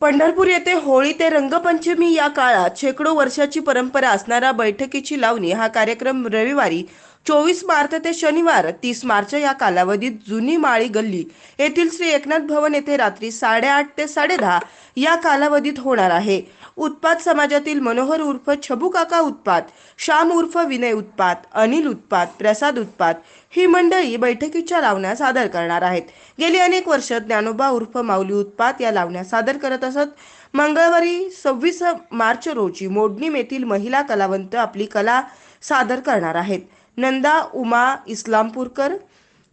पंढरपूर येथे होळी ते रंगपंचमी या काळात शेकडो वर्षाची परंपरा असणारा बैठकीची लावणी हा कार्यक्रम रविवारी चोवीस मार्च ते शनिवार तीस मार्च या कालावधीत जुनी माळी गल्ली येथील श्री एकनाथ भवन येथे रात्री साडेआठ ते साडेदहा या कालावधीत होणार आहे. उत्पात समाजातील मनोहर उर्फ छबू काका उत्पात श्याम उर्फ विनय उत्पात अनिल उत्पात प्रसाद उत्पात ही मंडळी बैठकीच्या लावण्या सादर करणार आहेत. गेली अनेक वर्ष ज्ञानोबा उर्फ माऊली उत्पात या लावण्या सादर करत असत. मंगळवारी सव्वीस मार्च रोजी मोडणीम येथील महिला कलावंत आपली कला सादर करणार आहेत. नंदा उमा इस्लामपूरकर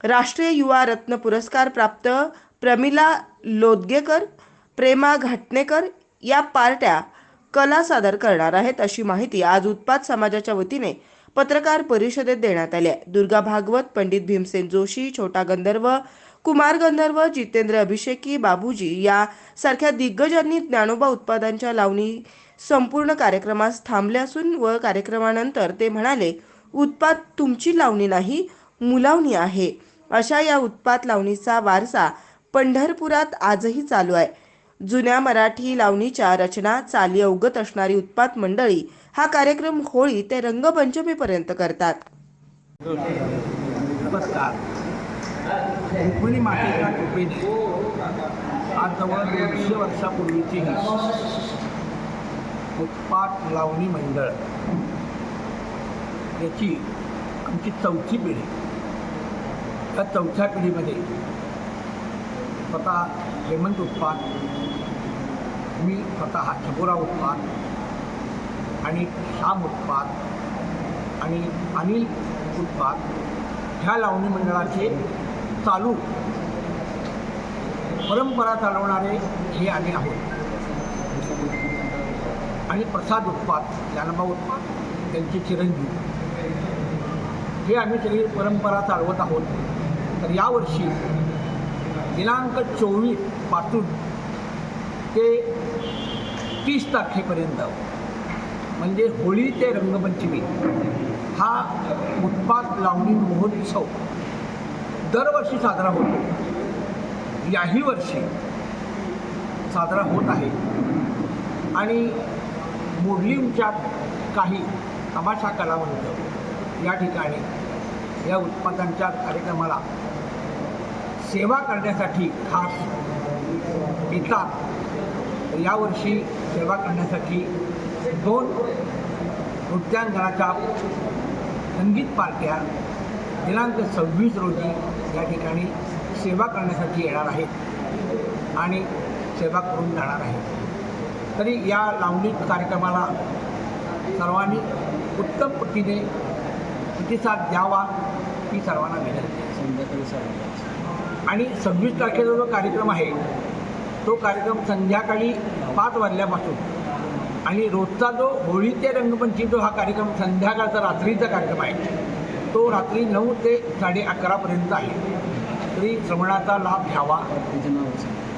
राष्ट्रीय युवा रत्न पुरस्कार प्राप्त प्रमिला लोदगेकर प्रेमा घाटणेकर या पार्ट्या कला सादर करणार आहेत अशी माहिती आज उत्पाद समाजाच्या वतीने पत्रकार परिषदेत देण्यात आली आहे. दुर्गा भागवत पंडित भीमसेन जोशी छोटा गंधर्व कुमार गंधर्व जितेंद्र अभिषेकी बाबूजी या सारख्या दिग्गजांनी ज्ञानोबा उत्पादांच्या लावणी संपूर्ण कार्यक्रमास थांबले असून व कार्यक्रमानंतर ते म्हणाले उत्पात तुमची लावणी नाही मुलावणी आहे. अशा या उत्पात लावणीचा वारसा पंढरपुरात आजही चालू आहे. जुन्या मराठी लावणीच्या रचना चाली अवगत असणारी उत्पात मंडळी हा कार्यक्रम होळी ते रंगपंचमीपर्यंत करतात. मातेच्या कृपेने आज जवळ दोनशे वर्षापूर्वीची ही उत्पात लावणी मंडळ. याची आमची चौथी पिढी त्या चौथ्या पिढीमध्ये स्वतः हेमंत उत्पात मी स्वतः छबुरा उत्पात आणि श्याम उत्पात आणि अनिल उत्पात ह्या लावणी मंडळाचे चालू परंपरा चालवणारे हे आम्ही आहोत. आणि प्रसाद उत्पात ज्ञानबा उत्पात त्यांचे चिरंजीव. हे आम्ही सगळी परंपरा चालवत आहोत. तर यावर्षी दिनांक चोवीसपासून ते तीस तारखेपर्यंत म्हणजे होळी ते रंगपंचमी हा उत्पाद लावणी महोत्सव दरवर्षी साजरा होतो. याही वर्षी साजरा होत आहे. आणि मुरलीमच्या काही तमाशा कलावंत या ठिकाणी या उत्पादनाच्या कार्यक्रमाला सेवा करण्यासाठी खास येतात. यावर्षी सेवा करण्यासाठी दोन नृत्यांगणाच्या संगीत पार्ट्या दिनांक सव्वीस रोजी या ठिकाणी सेवा करण्यासाठी येणार आहेत आणि सेवा करून जाणार आहेत. तरी या लावणी कार्यक्रमाला सर्वांनी उत्तम पद्धतीने प्रतिसाद द्यावा ही सर्वांना विनंती आणि सव्वीस तारखेचा जो कार्यक्रम आहे तो कार्यक्रम संध्याकाळी पाच वाजल्यापासून आणि रोजचा जो होळी ते रंगपंचमी जो हा कार्यक्रम संध्याकाळचा रात्रीचा कार्यक्रम आहे तो रात्री नऊ ते साडे अकरापर्यंत आहे. तरी श्रवणाचा लाभ घ्यावा.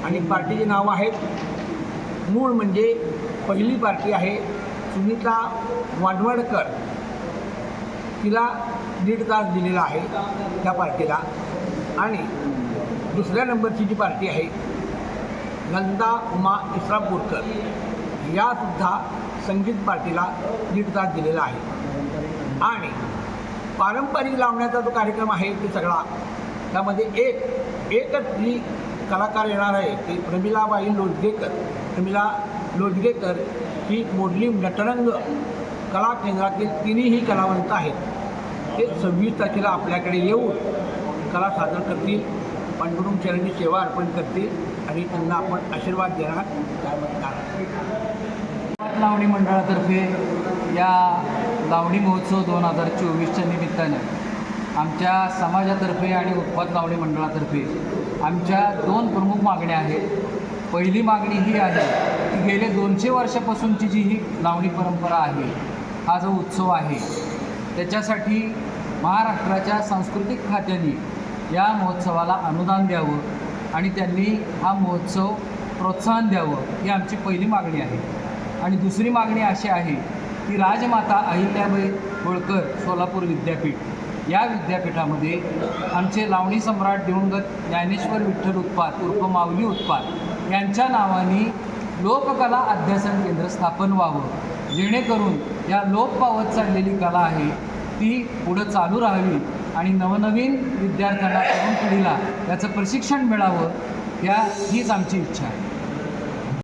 आणि पार्टीची नावं आहेत मूळ म्हणजे पहिली पार्टी आहे सुनीता वाडवडकर तिला दीड तास दिलेला आहे त्या पार्टीला. आणि दुसऱ्या नंबरची जी पार्टी आहे नंदा उमा इस्रापूरकर यासुद्धा संगीत पार्टीला दीड तास दिलेला आहे. आणि पारंपरिक लावण्याचा जो कार्यक्रम आहे ते सगळा त्यामध्ये एक एकच जी कलाकार येणार आहे ती प्रमिलाबाई लोजगेकर. प्रमिला लोजगेकर ही मोडली नटरंग कला केंद्रातील तिन्हीही कलावंत आहेत. ते सव्वीस तारखेला आपल्याकडे येऊन कला सादर करतील पांडुरंग चरणी सेवा अर्पण करतील आणि त्यांना आपण आशीर्वाद देणार त्याबद्दल लावणी मंडळातर्फे या लावणी महोत्सव दोन हजार चोवीसच्या निमित्ताने आमच्या समाजातर्फे आणि उत्पाद लावणी मंडळातर्फे आमच्या दोन प्रमुख मागण्या आहेत. पहिली मागणी ही आहे की गेले दोनशे वर्षापासूनची जी ही लावणी परंपरा आहे हा जो उत्सव आहे त्याच्यासाठी महाराष्ट्राच्या सांस्कृतिक खात्याने या महोत्सवाला अनुदान द्यावं आणि त्यांनी हा महोत्सव प्रोत्साहन द्यावं ही आमची पहिली मागणी आहे. आणि दुसरी मागणी अशी आहे की राजमाता अहिल्याबाई होळकर सोलापूर विद्यापीठ या विद्यापीठामध्ये आमचे लावणी सम्राट दिवंगत ज्ञानेश्वर विठ्ठल उत्पाद उर्फ माऊली उत्पाद यांच्या नावाने लोककला अध्यासन केंद्र स्थापन व्हावं जेणेकरून या लोप पावत चाललेली कला आहे ती पुढं चालू राहावी. आणि नवनवीन विद्यार्थ्यांना तरुण पिढीला त्याचं प्रशिक्षण मिळावं या हीच आमची इच्छा आहे.